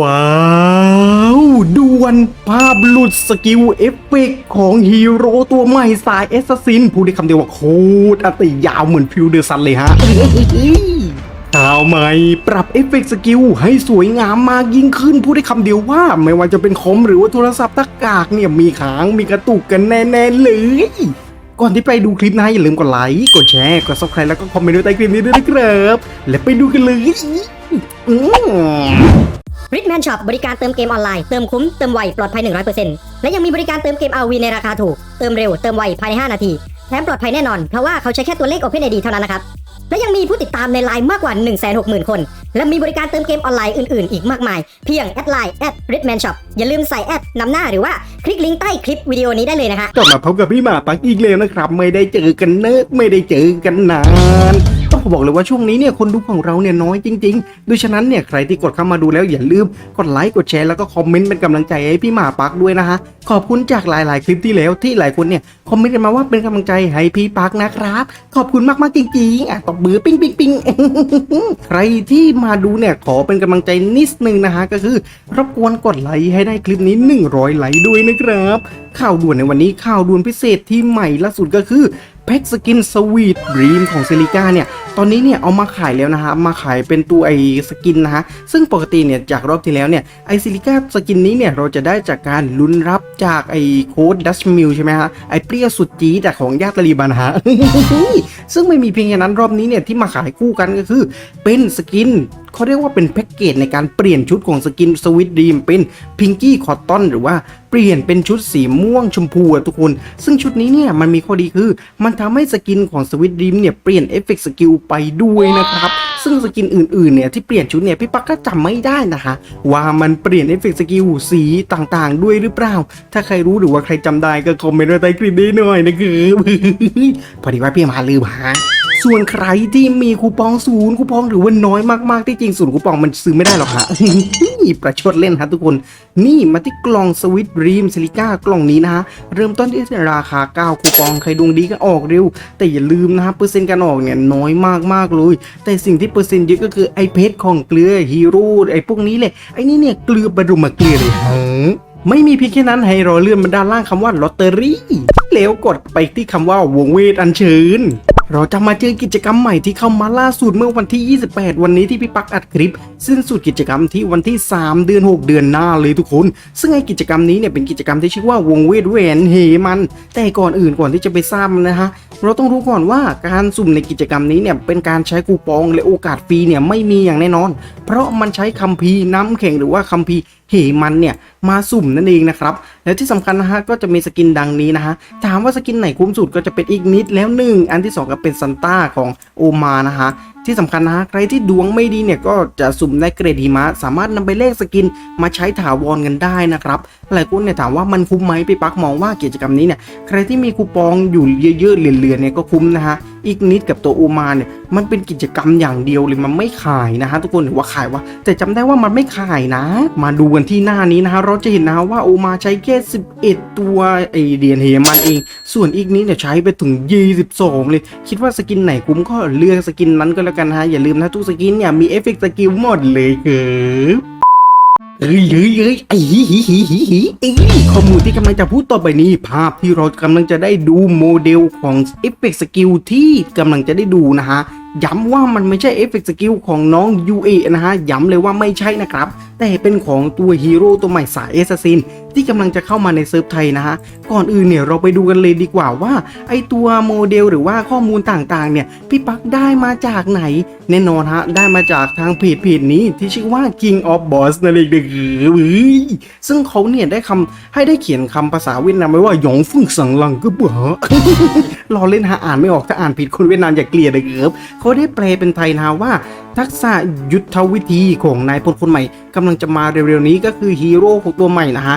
ว้าวด่วนภาพหลุดสกิลเอฟเฟกต์ของฮีโร่ตัวใหม่สายเอสซินพูดได้คำเดียวว่าโคตรอติยาวเหมือนฟิวเดอร์ซันเลยฮะข่าวใหม่ปรับเอฟเฟกต์สกิลให้สวยงามมากยิ่งขึ้น พูดได้คำเดียวว่า ไม่ว่าจะเป็นคอมหรือว่าโทรศัพท์ตะกากเนี่ยมีค้างมีกระตุกกันแน่ๆเลย ก่อนที่ไปดูคลิปนะอย่าลืมกดไลค์กดแชร์กด subscribe แล้วก็คอมเมนต์ไว้ใต้คลิปนี้ด้วยนะครับและไปดูกันเลยอืม ริทแมนช็อปบริการเติมเกมออนไลน์ เติมคุ้ม เติมไว ปลอดภัย 100%และยังมีบริการเติมเกม RV ในราคาถูก เติมเร็ว เติมไว ภายใน 5 นาที แถมปลอดภัยแน่นอน เพราะว่าเขาใช้แค่ตัวเลข OpenID เท่านั้นนะครับ และยังมีผู้ติดตามในไลน์มากกว่า 160,000 คน และมีบริการเติมเกมออนไลน์อื่น ๆ อีกมากมาย เพียงแอดไลน์แอด Ritman Shop อย่าลืมใส่แอดนำหน้าหรือว่าคลิกลิงก์ใต้คลิปวิดีโอนี้ได้เลยนะคะกลับมาพบกับพี่หมาปักอีกแล้วนะครับ ไม่ได้เจอกันเนอะไม่ได้เจอกันนาน ขอบอกเลยว่าช่วงนี้เนี่ยคนดูของเราเนี่ยน้อยจริงๆด้วยฉะนั้นเนี่ยใครที่กดเข้ามาดูแล้วอย่าลืมกดไลค์กดแชร์แล้วก็คอมเมนต์เป็นกำลังใจให้พี่หมาปักด้วยนะฮะขอบคุณจากหลาย ๆ คลิปที่แล้วที่หลายคนเนี่ยคอมเมนต์กันมาว่าเป็นกำลังใจให้พี่ปักนะครับ ขอบคุณมากๆจริงๆอะตบมือปิ้งปิ้งปิ้งใครที่มาดูเนี่ยขอเป็นกำลังใจนิดนึงนะฮะก็คือรบกวนกดไลค์ให้ได้คลิปนี้ 100 ไลค์ด้วยนะครับ ข่าวด่วนในวันนี้ข่าวด่วนพิเศษที่ใหม่ล่าสุดก็คือแพ็กสกินสวีทดรีมของซิลิก้าเนี่ย ตอนนี้เนี่ยเอามาขายแล้วนะฮะ มาขายเป็นตัวไอสกินนะฮะ ซึ่งปกติเนี่ยจากรอบที่แล้วเนี่ยไอซิลิก้าสกินนี้เนี่ยเราจะได้จากการลุ้นรับจากไอโค้ดดัชมิลใช่ไหมฮะไอเปรี้ยวสุดจี๊ดจากของญาติลีบันฮะซึ่งไม่มีเพียงแค่นั้นรอบนี้เนี่ยที่มาขายคู่กันก็คือ เป็นสกิน เขาเรียกว่าเป็นแพ็กเกจในการเปลี่ยนชุดของสกินสวิตดีมเป็นพิงกี้คอตตอนหรือว่าเปลี่ยนเป็นชุดสีม่วงชมพูทุกคน ซึ่งชุดนี้เนี่ยมันมีข้อดีคือ มันทำให้สกินของสวิตดีมเนี่ยเปลี่ยนเอฟเฟกต์สกิลไปด้วยนะครับซึ่งสกินอื่นๆเนี่ยที่เปลี่ยนชุดเนี่ยพี่ปักก็จำไม่ได้นะคะ ว่ามันเปลี่ยนเอฟเฟกต์สกิลสีต่างๆ ด้วยหรือเปล่า ถ้าใครรู้หรือว่าใครจำได้ก็คอมเมนต์ไว้ใต้คลิปนี้หน่อยนะครับพอดีว่าพี่มาลืมหา ส่วนใครที่มีคูปองศูนย์คูปองหรือว่าน้อยมากๆที่จริงศูนย์คูปองมันซื้อไม่ได้หรอกฮะนี่ประชดเล่นฮะทุกคน นี่มาที่กล่องสวิตรีมซิลิก้ากล่องนี้นะฮะ เริ่มต้นที่ราคา 9 คูปองใครดวงดีก็ออกเร็ว แต่อย่าลืมนะฮะเปอร์เซ็นต์การออกเนี่ยน้อยมากๆเลย แต่สิ่งที่เปอร์เซ็นต์เยอะก็คือไอเพชรของเกลือฮีโร่ไอพวกนี้แหละไอนี่เนี่ยเกลือบรุมาเกลือเลยฮะไม่มีเพียงแค่นั้นให้รอเลื่อนมาด้านล่างคำว่าลอตเตอรี่ แล้วกดไปที่คำว่าวงเวทอัญเชิญ เราจะมาเจอกิจกรรมใหม่ที่เข้ามาล่าสุดเมื่อวันที่ 28 วันนี้ที่พี่ปักอัดคลิป สิ้นสุดกิจกรรมที่วันที่ 3 เดือน 6 เดือนหน้าเลยทุกคน ซึ่งไอกิจกรรมนี้เนี่ยเป็นกิจกรรมที่ชื่อว่าวงเวทแหวนเหมัน แต่ก่อนอื่นก่อนที่จะไปทราบนนะฮะเราต้องรู้ก่อนว่าการสุ่มในกิจกรรมนี้เนี่ยเป็นการใช้คูปองและโอกาสฟรีเนี่ยไม่มีอย่างแน่นอน เพราะมันใช้คัมภีร์น้ำแข็งหรือว่าคัมภีร์เหมันเนี่ย มาสุ่มนั่นเองนะครับและที่สำคัญนะฮะก็จะมีสกินดังนี้นะฮะถามว่าสกินไหนคุ้มสุดก็จะเป็นอีกนิดแล้วหนึ่งอันที่สองก็เป็นซันต้าของโอมานะฮะที่สำคัญนะฮะใครที่ดวงไม่ดีเนี่ยก็จะสุ่มได้เกรดหิมะ สามารถนำไปเลขสกินมาใช้ถาวรกันได้นะครับหลายคนเนี่ยถามว่ามันคุ้มไหมพี่ปักมองว่ากิจกรรมนี้เนี่ยใครที่มีคูปองอยู่เยอะๆเหลือๆเนี่ยก็คุ้มนะฮะอีกนิดกับตัวโอมาเนี่ยมันเป็นกิจกรรมอย่างเดียวเลยมันไม่ขายนะฮะทุกคนหรือว่าขายวะแต่จำได้ว่ามันไม่ขายนะ มาดูกันที่หน้านี้นะฮะเราจะเห็นนะฮะว่าโอมาใช้แค่ 11 ตัวไอเดียนเฮมันเอง ส่วนอีกนี้เนี่ยใช้ไปถึง 22 เลย คิดว่าสกินไหนคุ้มก็เลือกสกินนั้นก็แล้วกันฮะ อย่าลืมนะทุกสกินเนี่ยมีเอฟเฟกต์สกิลหมดเลยครับเอ้ยเอ้ยเอ้ยไอ้หิหิหิหิหิเอ้ยข้อมูลที่กำลังจะพูดต่อไปนี้ ภาพที่เรากำลังจะได้ดูโมเดลของเอฟเฟกต์สกิลที่กำลังจะได้ดูนะฮะ ย้ำว่ามันไม่ใช่เอฟเฟกต์สกิลของน้อง UA นะฮะ ย้ำเลยว่าไม่ใช่นะครับ แต่เป็นของตัวฮีโร่ตัวใหม่สายเอสซิน ที่กำลังจะเข้ามาในเซิร์ฟไทยนะฮะก่อนอื่นเนี่ยเราไปดูกันเลยดีกว่าว่า ไอตัวโมเดลหรือว่าข้อมูลต่างๆเนี่ยพี่ปักได้มาจากไหน แน่นอนฮะได้มาจากทางเพจเพจนี้ที่ชื่อว่า King of Boss นั่นเองเด้อเว้ยซึ่งเขาเนี่ยได้คำให้ได้เขียนคำภาษาเวียดนามไว้ว่าหยองฟึ่งสังลังก็เบื่อรอเล่นฮะอ่านไม่ออกถ้าอ่านผิดคนเวียดนามอย่าเกลียดเลยครับเขาได้แปลเป็นไทยนะว่าทักษะยุทธวิธีของนายพลคนใหม่กำลังจะมาเร็วๆนี้ก็คือฮีโร่ของตัวใหม่นะฮะ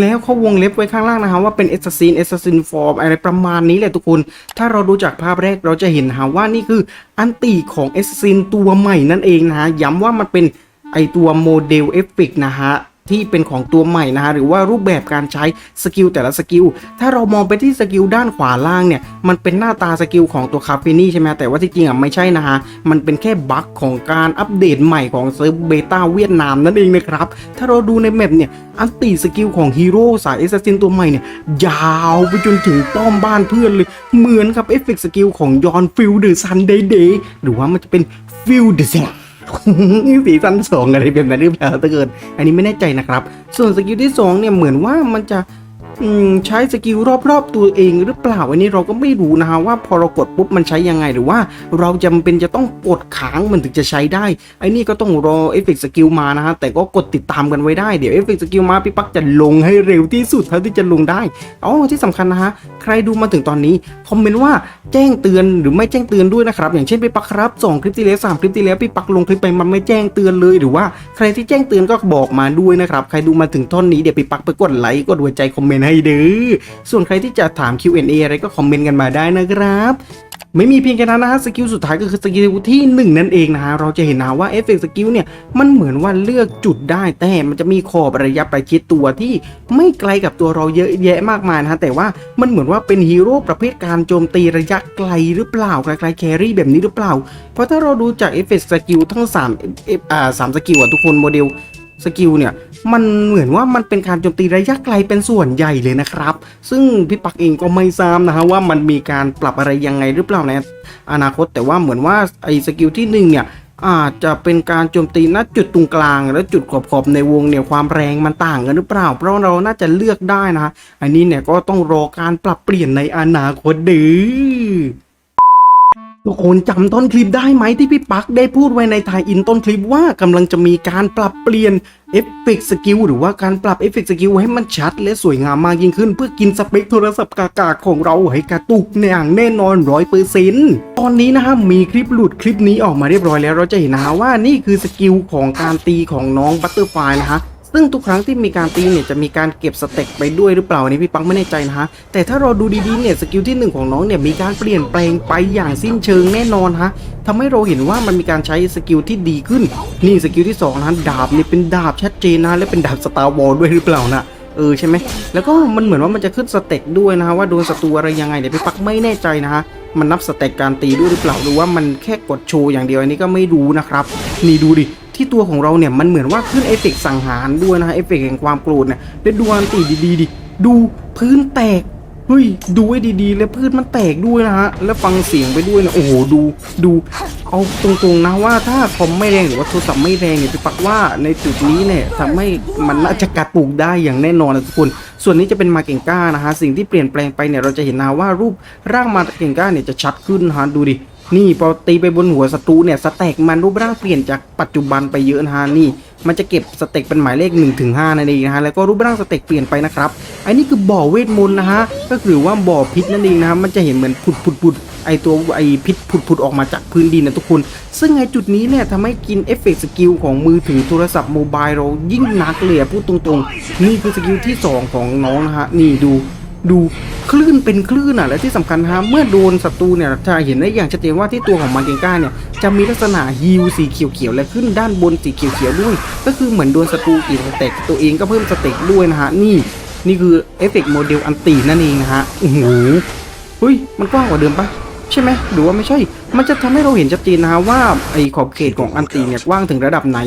แล้วเขาวงเล็บไว้ข้างล่างนะฮะว่าเป็น Assassin Assassin Form อะไรประมาณนี้แหละทุกคน ถ้าเราดูจากภาพแรกเราจะเห็นฮะว่านี่คืออันตีของ Assassin ตัวใหม่นั่นเองนะฮะ ย้ำว่ามันเป็นไอตัวโมเดลเอฟเฟกนะฮะ ที่เป็นของตัวใหม่นะฮะหรือว่ารูปแบบการใช้สกิลแต่ละสกิลถ้าเรามองไปที่สกิลด้านขวาล่างเนี่ยมันเป็นหน้าตาสกิลของตัวคาเฟนี่ใช่ไหมแต่ว่าที่จริงอะไม่ใช่นะฮะมันเป็นแค่บั๊กของการอัปเดตใหม่ของเซิร์ฟเบต้าเวียดนามนั่นเองนะครับถ้าเราดูในแมปเนี่ยอันตีสกิลของฮีโร่สายเอสซินตัวใหม่เนี่ยยาวไปจนถึงป้อมบ้านเพื่อนเลย เหมือนกับเอฟเฟกต์สกิลของยอนฟิลเดอร์ซันเดย์หรือว่ามันจะเป็นฟิลเดอร์ซัน สีสันสองอะไรแบบนั้นหรือเปล่าตะเกิน อันนี้ไม่แน่ใจนะครับ ส่วนสกิลที่สองเนี่ยเหมือนว่ามันจะ ใช้สกิลรอบๆตัวเองหรือเปล่าอันนี้เราก็ไม่รู้นะฮะว่าพอเรากดปุ๊บมันใช้ยังไงหรือว่า เราจำเป็นจะต้องกดค้างมันถึงจะใช้ได้ไอ้นี่ก็ต้องรอเอฟเฟกต์สกิลมานะฮะแต่ก็กดติดตามกันไว้ได้เดี๋ยวเอฟเฟกต์สกิลมาพี่ปักจะลงให้เร็วที่สุดเท่าที่จะลงได้อ๋อที่สำคัญนะฮะใครดูมาถึงตอนนี้คอมเมนต์ว่าแจ้งเตือนหรือไม่แจ้งเตือนด้วยนะครับอย่างเช่นพี่ปักครับสองคลิปที่แล้วสามคลิปที่แล้วพี่ปักลงคลิปไปมันไม่แจ้งเตือนเลยหรือว่า ใครที่แจ้งเตือนก็บอกมาด้วยนะครับใครดูมาถึงท่อนนี้เดี๋ยวพี่ปักไปกดไลค์กดหัวใจคอมเมนต์ให้เด้อ ส่วนใครที่จะถาม Q&A อะไรก็คอมเมนต์กันมาได้นะครับไม่มีเพียงแค่นั้นนะฮะสกิลสุดท้ายก็คือสกิลที่ 1 นั่นเองนะฮะเราจะเห็นนะว่าเอฟเฟกต์สกิลเนี่ยมันเหมือนว่าเลือกจุดได้แต่มันจะมีขอบระยะประชิดตัวที่ไม่ไกลกับตัวเราเยอะแยะมากมายนะฮะแต่ว่ามันเหมือนว่าเป็นฮีโร่ประเภทการโจมตีระยะไกลหรือเปล่าไกลๆแครี่แบบนี้หรือเปล่า เพราะถ้าเราดูจากเอฟเฟกต์สกิลทั้ง3เอฟอ่าสามสกิลอะทุกคนโมเดลสกิลเนี่ย มันเหมือนว่ามันเป็นการโจมตีระยะไกลเป็นส่วนใหญ่เลยนะครับ ซึ่งพี่ปักเองก็ไม่ทราบนะฮะว่ามันมีการปรับอะไรยังไงหรือเปล่าในอนาคตแต่ว่าเหมือนว่าไอ้สกิลที่หนึ่งเนี่ยอาจจะเป็นการโจมตีณจุดตรงกลาง และจุดขอบๆในวงเนี่ยความแรงมันต่างกันหรือเปล่า เพราะเราน่าจะเลือกได้นะ อันนี้เนี่ยก็ต้องรอการปรับเปลี่ยนในอนาคตดื้อทุกคนจำต้นคลิปได้ไหมที่พี่ปักได้พูดไว้ในไทยอินต้นคลิปว่ากำลังจะมีการปรับเปลี่ยน เอฟเฟกต์สกิลหรือว่าการปรับเอฟเฟกต์สกิลให้มันชัด และสวยงามมากยิ่งขึ้น เพื่อกินสเปคโทรศัพท์กากาของเราให้กระตุกอย่างแน่นอนร้อยเปอร์เซ็นต์ตอนนี้นะฮะมีคลิปหลุดคลิปนี้ออกมาเรียบร้อยแล้วเราจะเห็นนะฮะว่านี่คือสกิลของการตีของน้องบัตเตอร์ไฟนะฮะ ซึ่งทุกครั้งที่มีการตีเนี่ยจะมีการเก็บสเต็กไปด้วยหรือเปล่าอันนี้พี่ปังไม่แน่ใจนะฮะแต่ถ้าเราดูดีๆเนี่ยสกิลที่หนึ่งของน้องเนี่ยมีการเปลี่ยนแปลงไปอย่างสิ้นเชิงแน่นอนฮะทำให้เราเห็นว่ามันมีการใช้สกิลที่ดีขึ้น นี่สกิลที่สองนะดาบเนี่ยเป็นดาบชัดเจนนะและเป็นดาบสตาร์วอลด้วยหรือเปล่านะเออใช่ไหมแล้วก็มันเหมือนว่ามันจะขึ้นสเต็กด้วยนะฮะว่าโดนศัตรูอะไรยังไงเดี๋ยวพี่ปักไม่แน่ใจนะฮะมันนับสเต็กการตีด้วยหรือเปล่าหรือว่ามันแค่กดโชว์อย่างเดียวอันนี้ก็ไม่รู้นะครับ นี่ดูดิที่ตัวของเราเนี่ยมันเหมือนว่าขึ้นเอฟเฟกสังหารด้วยนะฮะเอฟเฟกแห่งความโกรธเนี่ยแล้วดูอันตีดีๆดิดูพื้นแตกเฮ้ยดูให้ดีๆ แล้วพื้นมันแตกด้วยนะฮะ แล้วฟังเสียงไปด้วยนะโอ้โหดูดู เอาตรงๆนะว่าถ้าคอมไม่แรงหรือว่าโทรศัพท์ไม่แรงเนี่ยพี่ปักว่าในจุดนี้เนี่ยทำให้มันน่าจะกระตุกได้อย่างแน่นอนนะทุกคน ส่วนนี้จะเป็นมาเก่งก้านะฮะ สิ่งที่เปลี่ยนแปลงไปเนี่ยเราจะเห็นนะว่ารูปร่างมาเก่งก้าเนี่ยจะชัดขึ้นนะฮะดูดิ นี่พอตีไปบนหัวศัตรูเนี่ยสเต็กมันรูปร่างเปลี่ยนจากปัจจุบันไปเยอะนะฮะนี่ มันจะเก็บสเต็กเป็นหมายเลข1นถึงห้านั่นเองนะฮะแล้วก็รูปร่างสเต็กเปลี่ยนไปนะครับอันนี้คือบ่อเวทมนต์นะฮะก็คือว่าบ่อพิษนั่นเองนะฮะมันจะเห็นเหมือนผุดผุดผุดไอตัวไอพิษผุดผุดออกมาจากพื้นดินนะทุกคน ซึ่งไอจุดนี้เนี่ยทำให้กินเอฟเฟกต์สกิลของมือถือโทรศัพท์โมบายเรายิ่งหนักเลยพูดตรงๆ นี่คือสกิลที่สองของน้องนะฮะนี่ดู ดูคลื่นเป็นคลื่นอะและที่สำคัญฮะเมื่อโดนศัตรูเนี่ยจะเห็นได้อย่างชัดเจนว่าที่ตัวของมาเกงก้าเนี่ยจะมีลักษณะฮิวสีเขียวๆและขึ้นด้านบนสีเขียวๆด้วย ก็คือเหมือนโดนศัตรูกี่สเต็กตัวเองก็เพิ่มสเต็กด้วยนะฮะนี่นี่คือเอฟเฟกต์โมเดลอันตีนั่นเองนะฮะโอ้โหเฮ้ยมันกว้างกว่าเดิมปะใช่ไหมหรือว่าไม่ใช่ มันจะทำให้เราเห็นชัดเจนนะฮะว่าไอ้ขอบเขตของอันตีเนี่ยกว้างถึงระดับไหน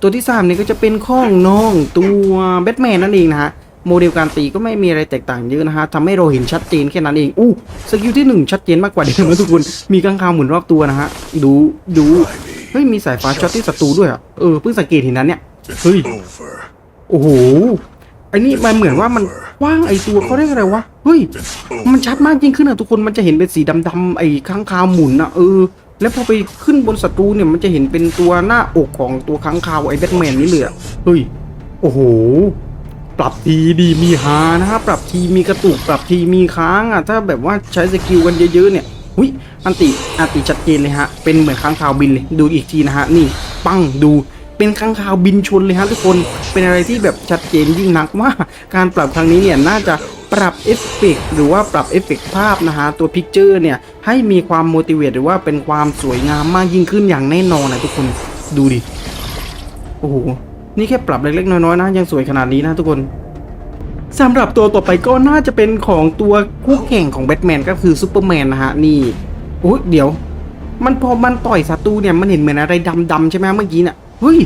ตัวที่สามเนี่ยก็จะเป็นข้องน้องตัวแบทแมนนั่นเองนะฮะ โมเดลการตีก็ไม่มีอะไรแตกต่างเยอะนะฮะทำให้เราเห็นชัดเจนแค่นั้นเองอู้สกิลที่หนึ่งชัดเจนมากกว่าเดิมนะทุกคนมีข้างคาวหมุนรอบตัวนะฮะดูดูเฮ้ยมีสายฟ้าช็อตที่ศัตรูด้วยอะเออเพิ่งสังเกตเห็นนั้นเนี่ยเฮ้ยโอ้โหไอ้นี่มันเหมือนว่ามันว้างไอตัวเขาเรียกอะไรวะเฮ้ยมันชัดมากยิ่งขึ้นอะทุกคนมันจะเห็นเป็นสีดำๆไอ้ข้างคาวหมุนอะเออแล้วพอไปขึ้นบนศัตรูเนี่ยมันจะเห็นเป็นตัวหน้าอกของตัวค้างคาวไอ้แบทแมนนี่เลยอะเฮ้ย โอ้โห ปรับทีดีมีฮานะฮะปรับทีมีกระตุกปรับทีมีค้างอะถ้าแบบว่าใช้สกิลกันเยอะๆเนี่ยหุยอันติอันติชัดเจนเลยฮะเป็นเหมือนค้างคาวบินเลยดูอีกทีนะฮะนี่ปังดูเป็นค้างคาวบินชนเลยฮะทุกคนเป็นอะไรที่แบบชัดเจนยิ่งนักว่าการปรับครั้งนี้เนี่ยน่าจะปรับเอฟเฟกต์หรือว่าปรับเอฟเฟกต์ภาพนะฮะตัวพิกเจอร์เนี่ยให้มีความโมดิเวตหรือว่าเป็นความสวยงามมากยิ่งขึ้นอย่างแน่นอนนะทุกคนดูดิโอ้โห นี่แค่ปรับเล็กๆน้อยๆนะ ยังสวยขนาดนี้นะทุกคนสำหรับตัวต่อไปก็น่าจะเป็นของตัวคู่แข่งของแบทแมนก็คือซูเปอร์แมนนะฮะนี่โอ้ยเดี๋ยว มันพอมันต่อยศัตรูเนี่ยมันเห็นเหมือนอะไรดำๆใช่ไหมเมื่อกี้เนี่ยเฮ้ย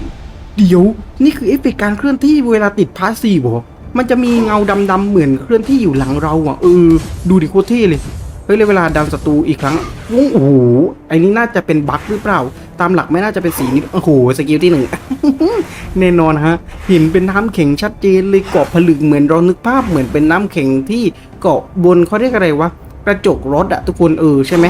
เดี๋ยวนี่คือเอฟเฟกต์การเคลื่อนที่เวลาติดพาสซีฟเหรอมันจะมีเงาดำๆเหมือนเคลื่อนที่อยู่หลังเราอะเออดูดิโคตรเท่เลยเฮ้ยแล้วเวลาดันศัตรูอีกครั้งโอ้โหไอ้นี่น่าจะเป็นบั๊กหรือเปล่า ตามหลักไม่น่าจะเป็นสีนี้โอ้โหสกิลที่หนึ่ง แน่นอนฮะห็นเป็นน้ำแข็งชัดเจนเลยเกาะผลึกเหมือนเรานึกภาพเหมือนเป็นน้ำแข็งที่เกาะบนเขาเรียกอะไรวะกระจกรถอะทุกคนเออใช่ไหม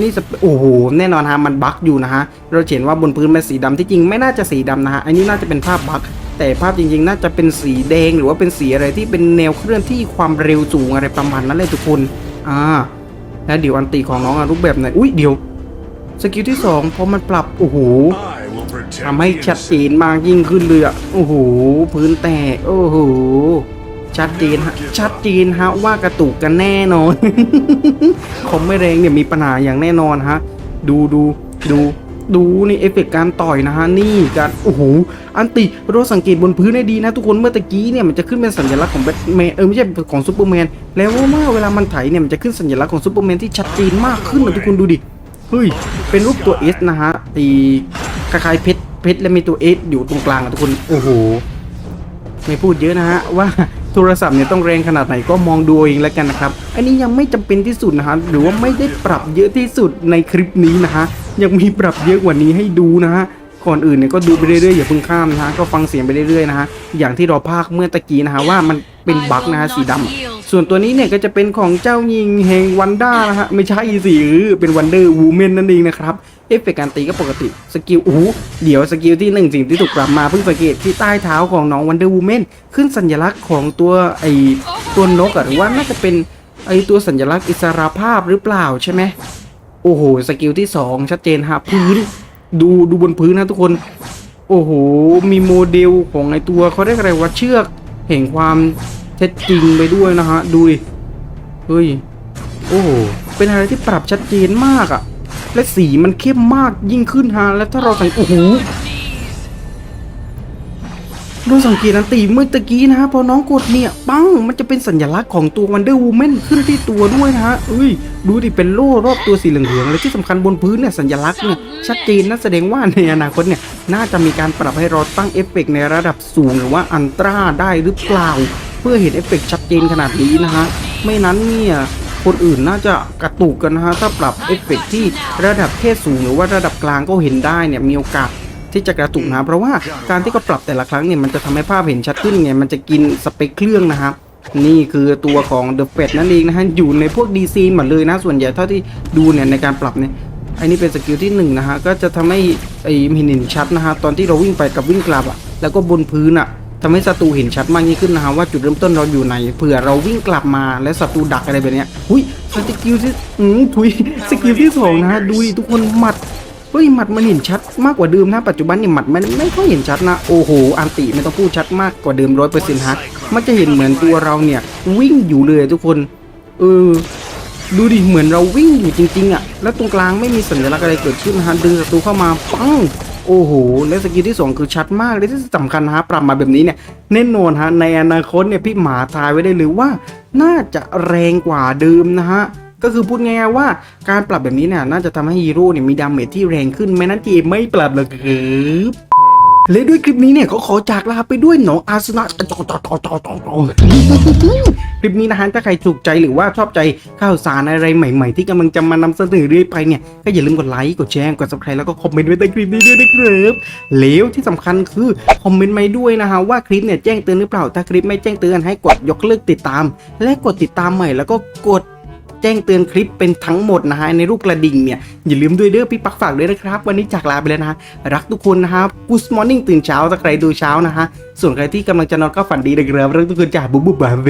นี่จะโอ้โหแน่นอนฮะมันบั๊กอยู่นะฮะเราเห็นว่าบนพื้นเป็นสีดำที่จริงไม่น่าจะสีดำนะฮะอันนี้น่าจะเป็นภาพบั๊กแต่ภาพจริงๆ น่าจะเป็นสีแดงหรือว่าเป็นสีอะไรที่เป็นแนวเคลื่อนที่ความเร็วสูงอะไรประมาณนั้นเลยทุกคนอ่าแล้วเดี๋ยวอันตีของน้องอรูปแบบไหนอุ้ยเดี๋ยว สกิลที่สองพอมันปรับ โอ้โห I will protect ทำให้ the ชัดเจ innocent. นมากยิ่งขึ้นเลยอะโอ้โห พื้นแตก โอ้โห ชัดเจนฮะ ชัดเจนฮะว่ากระตุกกันแน่นอน คอมไม่แรงเนี่ยมีปัญหาอย่างแน่นอนฮะ ดูดูดูดูนี่เอฟเฟกต์การต่อยนะฮะนี่การโอ้โหอันติเราสังเกตบนพื้นให้ดีนะทุกคนเมื่อตะกี้เนี่ยมันจะขึ้นเป็นสัญลักษณ์ของแบทแมนเออไม่ใช่ของซูเปอร์แมนแล้วว่าเวลามันไถเนี่ยมันจะขึ้นสัญลักษณ์ของซูเปอร์แมนที่ชัดเจนมากขึ้นนะทุกคนดูดิ เฮ้ย เป็นรูปตัว S นะฮะ ตีคล้ายๆเพชร เพชรแล้วมีตัว S อยู่ตรงกลางอะทุกคน โอ้โห ไม่พูดเยอะนะฮะ ว่าโทรศัพท์เนี่ยต้องแรงขนาดไหนก็มองดูเอาเองแล้วกันนะครับ อันนี้ยังไม่จำเป็นที่สุดนะฮะ หรือว่าไม่ได้ปรับเยอะที่สุดในคลิปนี้นะฮะ ยังมีปรับเยอะกว่านี้ให้ดูนะฮะ ก่อนอื่นเนี่ยก็ดูไปเรื่อยๆอย่าเพิ่งข้ามนะฮะ ก็ฟังเสียงไปเรื่อยๆนะฮะ อย่างที่เราพากย์เมื่อตะกี้นะฮะว่ามันเป็นบั๊กนะฮะสีดำ ส่วนตัวนี้เนี่ยก็จะเป็นของเจ้าหญิงแห่งวันด้านะฮะไม่ใช่สิหรือเป็นวันเดอร์วูแมนนั่นเองนะครับเอฟเฟกต์การตีก็ปกติสกิลโอ้โหเดี๋ยวสกิลที่หนึ่งสิ่งที่ถูกปรับมาเพิ่งสังเกตที่ใต้เท้าของน้องวันเดอร์วูแมนขึ้นสัญลักษณ์ของตัวไอตัวนกหรือว่าน่าจะเป็นไอตัวสัญลักษณ์อิสรภาพหรือเปล่าใช่ไหมโอ้โหสกิลที่สองชัดเจนฮะพื้นดูดูบนพื้นนะทุกคน โอ้โห มีโมเดลของไอตัวเขาเรียกอะไรว่าเชือกแห่งความ ท็จจริงไปด้วยนะฮะ ดูดิ เฮ้ย โอ้โห เป็นอะไรที่ปรับชัดเจนมากอะและสีมันเข้มมากยิ่งขึ้นฮะ แล้วถ้าเราใส่โอ้โหเราสังเกตอันตีเมื่อตะกี้นะฮะ พอน้องกดเนี่ย ปัง มันจะเป็นสัญลักษณ์ของตัว Wonder Woman ขึ้นที่ตัวด้วยนะฮะเอ้ย ดูดิ เป็นโล่รอบตัวสีเหลืองๆและที่สำคัญบนพื้นเนี่ย สัญลักษณ์เนี่ย ชัดเจนนะแสดงว่าในอนาคตเนี่ย น่าจะมีการปรับให้เราตั้งเอฟเฟกต์ในระดับสูงหรือว่าอันตราได้หรือเปล่า เพื่อเห็นเอฟเฟกต์ชัดเจนขนาดนี้นะฮะไม่นั้นเนี่ยคนอื่นน่าจะกระตุกกันนะฮะถ้าปรับเอฟเฟกต์ที่ระดับแค่สูงหรือว่าระดับกลางก็เห็นได้เนี่ยมีโอกาสที่จะกระตุกนะเพราะว่าการที่เขาปรับแต่ละครั้งเนี่ยมันจะทำให้ภาพเห็นชัดขึ้นไงมันจะกินสเปคเครื่องนะครับนี่คือตัวของ The Fed นั่นเองนะฮะอยู่ในพวก DC หมดเลยนะส่วนใหญ่เท่าที่ดูเนี่ยในการปรับเนี่ยอันนี้เป็นสกิลที่หนึ่งนะฮะก็จะทำให้ไอ้เห็นชัดนะฮะตอนที่เราวิ่งไปกับวิ่งกลับอะแล้วก็บนพื้นอะ ทำให้ศัตรูเห็นชัดมากยิ่งขึ้นนะฮะว่าจุดเริ่มต้นเราอยู่ไหนเผื่อเราวิ่งกลับมาและศัตรูดักอะไรแบบเนี้ยหุยสกิลที่อืมทุยสกิลที่สองนะฮะดูดิทุกคนหมัดเฮ้ยหมัดมันเห็นชัดมากกว่าเดิมนะปัจจุบันเนี่ยหมัดมันไม่ค่อยเห็นชัดนะโอ้โหอันติไม่ต้องพูดชัดมากกว่าเดิมร้อยเปอร์เซ็นต์ฮะมันจะเห็นเหมือนตัวเราเนี่ย วิ่งอยู่เลยทุกคนเออดูดิเหมือนเราวิ่งอยู่จริงๆอะแล้วตรงกลางไม่มีสัญลักษณ์อะไรเกิดขึ้นนะฮะดึงศัตรูเข้ามาปัง โอ้โหและสกิลที่สองคือชัดมากและที่สำคัญนะฮะปรับมาแบบนี้เนี่ยแน่นอนฮะในอนาคตเนี่ยพี่หมาทายไว้ได้เลยว่า น่าจะแรงกว่าเดิมนะฮะก็คือพูดง่ายๆว่าการปรับแบบนี้เนี่ยน่าจะทำให้ฮีโร่เนี่ยมีดาเมจที่แรงขึ้นไม่นั้นจีไม่ปรับเลยครับ และด้วยคลิปนี้เนี่ยก็ขอจากลาไปด้วยหนองอาสนะจอจอจอจอจอจอคลิปนี้นะฮะถ้าใครถูกใจหรือว่าชอบใจข่าวสารอะไรใหม่ ๆ ที่กำลังจะมานำเสนอเรื่อยไปเนี่ยก็อย่าลืมกดไลค์กดแชร์กด subscribe แล้วก็คอมเมนต์ไว้ใต้คลิปนี้ด้วยนะครับแล้วที่สำคัญคือคอมเมนต์มาด้วยนะฮะว่าคลิปเนี่ยแจ้งเตือนหรือเปล่าถ้าคลิปไม่แจ้งเตือนให้กดยกเลิกติดตาม และกดติดตามใหม่แล้วก็กด แจ้งเตือนคลิปเป็นทั้งหมดนะฮะในรูปกระดิ่งเนี่ยอย่าลืมด้วยเด้อพี่ปักฝากด้วยนะครับ วันนี้จากลาไปแล้วนะฮะรักทุกคนนะครับ Good morning ตื่นเช้าถ้าใครดูเช้านะฮะส่วนใครที่กำลังจะนอนก็ฝันดีนะครับรักทุกคนจ้าบุ๊บบุ๊บบาเบ